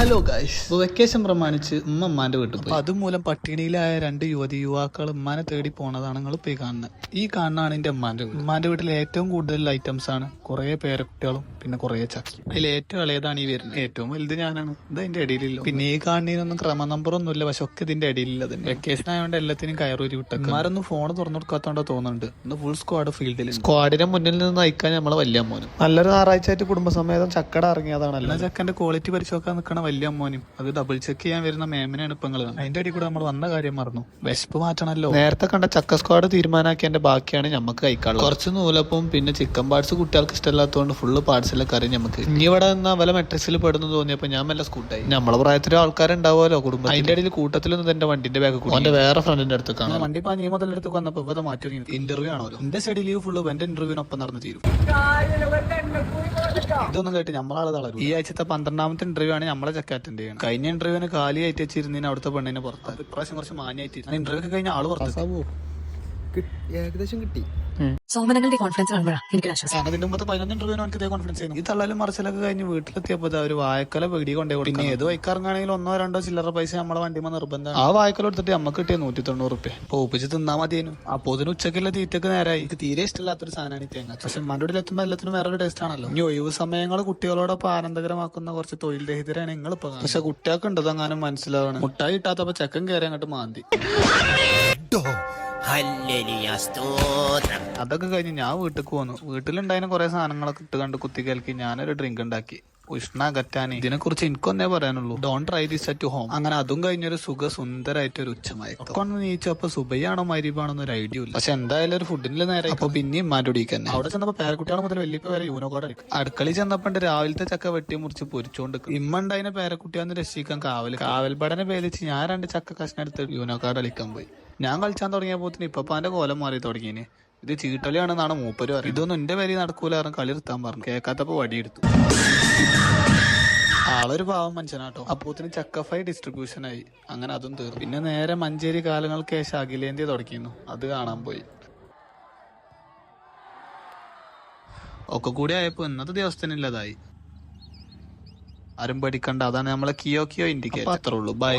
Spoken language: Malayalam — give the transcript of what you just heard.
ഹലോ ഗൈസ് വെക്കേഷൻ പ്രമാണിച്ച് ഉമ്മ ഉമ്മാന്റെ വീട്ടിൽ പോയി. അതുമൂലം പട്ടിണിയിലായ രണ്ട് യുവതി യുവാക്കൾ ഉമ്മാനെ തേടി പോണതാണ് നിങ്ങൾ പോയി കാണുന്നത്. ഈ കാണാണ് എന്റെ ഉമ്മാന്റെ വീട്. ഉമ്മാന്റെ വീട്ടിൽ ഏറ്റവും കൂടുതൽ ഐറ്റംസ് ആണ് കുറെ പേരക്കുട്ടികളും പിന്നെ കുറെ ചക്കി. അതിൽ ഏറ്റവും ഇളയതാണ് ഈ വരുന്നത്. ഏറ്റവും വലുത് ഞാനാണ്. ഇത് അതിന്റെ ഇടയിലില്ല. പിന്നെ ഈ കാണുന്നതിനൊന്നും ക്രമ നമ്പർ ഒന്നുമില്ല പക്ഷെ ഒക്കെ ഇതിന്റെ ഇടയിലില്ല വെക്കേഷൻ ആയതുകൊണ്ട് എല്ലാത്തിനും കയറൂരി വിട്ടു ഉമ്മാരൊന്നും ഫോൺ തുറന്നു കൊടുക്കാത്തോണ്ടോ തോന്നുന്നുണ്ട്. ഇന്ന് ഫുൾ സ്ക്വാഡ് ഫീൽഡിൽ സ്ക്വാഡിന്റെ മുന്നിൽ നിന്ന് നയിക്കാൻ നമ്മളെ വലിയ മോനും നല്ലൊരു ഞായറാഴ്ച ആയിട്ട് കുടുംബസമേതം ചക്കട ഇറങ്ങിയതാണല്ലോ. ചക്കന്റെ ക്വാളിറ്റി പരിശോധിക്കാൻ നിൽക്കണ വലിയ അമ്മോനും. അത് ഡബിൾ ചെക്ക് ചെയ്യാൻ വരുന്ന മേമനാണ് ഇപ്പൊ നിങ്ങൾ അതിന്റെ അടി കൂടെ നമ്മൾ വന്ന കാര്യം മറന്നു. വിശപ്പ് മാറ്റണല്ലോ. നേരത്തെ കണ്ട ചക്ക സ്ക്വാഡ് തീരുമാനാക്കിയതിന്റെ ബാക്കിയാണ് നമുക്ക് കഴിക്കാനുള്ളത്. കുറച്ച് നൂലപ്പും പിന്നെ ചിക്കൻ പാർട്സ് കുട്ടികൾക്ക് ഇഷ്ടമില്ലാത്തതുകൊണ്ട് ഫുള്ള് പാർട്സിലെ കറി നമുക്ക് ഇനി ഇവിടെ നിന്നാ വല്ല മെട്രിക്സിൽ പെടുന്നു തോന്നിയപ്പോ ഞാൻ വല്ല സ്കൂട്ടായി നമ്മളെ പ്രായത്തിലെ ആൾക്കാരുണ്ടാവുമല്ലോ കുടുംബം അതിന്റെ ഇടയിൽ കൂട്ടത്തിലൊന്നും എന്റെ വണ്ടിന്റെ ബാഗ് കൂടി വേറെ ഫ്രണ്ടിന്റെ അടുത്ത് കാണാം. വണ്ടി പാഞ്ഞ മുതലെടുത്ത് വന്നപ്പോ ഇവിടെ മാറ്റി ഇന്റർവ്യൂ ആണല്ലോ എന്റെ ലീവ് ഫുള്ള് എന്റെ ഇന്റർവ്യൂവിനൊപ്പം നടന്നു തീരും. ഇതൊന്നും കേട്ട് നമ്മളാളെ തളരും ഈ ആഴ്ചത്തെ പന്ത്രണ്ടാമത്തെ ഇന്റർവ്യൂ ആണ് നമ്മളെ ചെക്ക് അറ്റൻഡ് ചെയ്യണം? കഴിഞ്ഞ ഇന്റർവ്യൂവിന് കാലി ആയിട്ട് വെച്ചിരുന്നതിന് അവിടുത്തെ പെണ്ണിനെ പുറത്ത് ഇപ്രാവശ്യം കുറച്ച് മാന്യായിട്ട് ഇന്റർവ്യൂ ഒക്കെ കഴിഞ്ഞ ആൾ പുറത്ത് ഏകദേശം കിട്ടി. സോമനങ്ങളുടെ കോൺഫറൻസ് കാണുമ്പോഴാണ് എനിക്ക് ആശ്വാസം. അതിന്റെ മുമ്പത്തെ പതിനൊന്ന് ഇന്റർവ്യൂവിന് എനിക്ക് ഇതേ കോൺഫിഡൻസ് ചെയ്യുന്നു ഈ തള്ളാലും മറിച്ചിലൊക്കെ കഴിഞ്ഞ് വീട്ടിലെത്തിയപ്പോ ദാ ഒരു വായക്കല പേടി കൊണ്ടേ കൊടുക്കും പിന്നെ ഏത് വൈക്കാറങ്ങാണെങ്കിൽ ഒന്നോ രണ്ടോ ചില്ലറ പൈസ നമ്മളെ വണ്ടിമ നിർബന്ധം ആ വായക്കല എടുത്തിട്ട് നമുക്ക് കിട്ടിയ നൂറ്റി തൊണ്ണൂറ് റുപ്യ പോപ്പിച്ച് തിന്നാ മതിയേനു. അപ്പൊ ഇതിന് ഉച്ചക്കുള്ള തീറ്റക്ക് നേരായി. എനിക്ക് തീരെ ഇഷ്ടമില്ലാത്തൊരു സാധനമാണ് ഈ തേങ്ങ. പക്ഷെ മന്റെ എത്തുമ്പോൾ എല്ലാത്തിനും വേറൊരു ടേസ്റ്റ് ആണല്ലോ. ഇനി ഒഴിവ് സമയങ്ങൾ കുട്ടികളോടൊപ്പം ആനന്ദകരമാക്കുന്ന കുറച്ച് തൊഴിൽ രഹിതരാണ് നിങ്ങൾ ഇപ്പൊ പക്ഷെ കുട്ടികൾക്ക് ഉണ്ടത് അങ്ങനെ മനസ്സിലാവണം. മുട്ടായി ഇട്ടാത്തപ്പോ ചെക്കൻ കയറി അങ്ങോട്ട് മാന്തി. അതൊക്കെ കഴിഞ്ഞ് ഞാൻ വീട്ടിലേക്ക് പോന്നു. വീട്ടിലുണ്ടായിരുന്ന കുറെ സാധനങ്ങളൊക്കെ ഇട്ട് കണ്ട് കുത്തി കലക്കി ഞാനൊരു ഡ്രിങ്ക് ഉണ്ടാക്കി. ഉഷ്ണ അകറ്റാൻ ഇതിനെ കുറിച്ച് എനിക്കൊന്നേ പറയാനുള്ളൂ. Don't try this at home അങ്ങനെ അതും കഴിഞ്ഞൊരു സുഖ സുന്ദരായിട്ട് ഒരു ഉച്ചമായി നീച്ചപ്പോ സുബയാണോ മരിബാണോ ഒരു ഐഡിയ ഇല്ല. പക്ഷെ എന്തായാലും ഒരു ഫുഡിന്റെ നേരെ അപ്പൊ പിന്നെയും മാറ്റൊടിക്ക് തന്നെ. അവിടെ ചെന്നപ്പോ പേരക്കുട്ടികൾ മുതൽ വലിയ വരെ യൂനോകോട് കാർഡ് അടുക്കളയിൽ ചെന്നപ്പോ രാവിലത്തെ ചക്ക വെട്ടി മുറിച്ച് പൊരിച്ചോണ്ട് ഇമ്മ ഉണ്ടായിരുന്ന പേരക്കുട്ടിയാന്ന് രക്ഷിക്കാൻ കാവൽ കാവൽപടനെ പേലിച്ച് ഞാൻ രണ്ട് ചക്ക കഷ്ണെടുത്ത് യൂനോകാർഡ് യൂനോ കളിക്കാൻ പോയി. ഞാൻ കളിച്ചാൻ തുടങ്ങിയപ്പോ ഇപ്പപ്പാന്റെ കോലം മാറി തുടങ്ങിയന് ഇത് ചീട്ടലിയാണെന്നാണ് മൂപ്പര് പറയുന്നത്. ഇതൊന്നും എന്റെ പേര് നടക്കൂല കാരണം കളി നിർത്താൻ പറഞ്ഞു. കേൾക്കാത്തപ്പോ വടിയെടുത്തു. ആളൊരു പാവം മനുഷ്യനാട്ടോ. അപ്പൂത്തിന് ചക്കഫൈ ഡിസ്ട്രിബ്യൂഷൻ ആയി. അങ്ങനെ അതും തീർന്നു. പിന്നെ നേരെ മഞ്ചേരി കാലങ്ങൾക്ക് ശേഷം അഖിലേന്ത്യ തുടക്കിയിരുന്നു അത് കാണാൻ പോയി. ഒക്കെ കൂടി ആയപ്പോ ഇന്നത്തെ ദിവസത്തിനില്ലതായി ആരും പഠിക്കണ്ട അതാണ് നമ്മളെ കിയോ കിയോ ഇൻഡിക്കേറ്റർ അത്രേ ഉള്ളൂ. ബൈ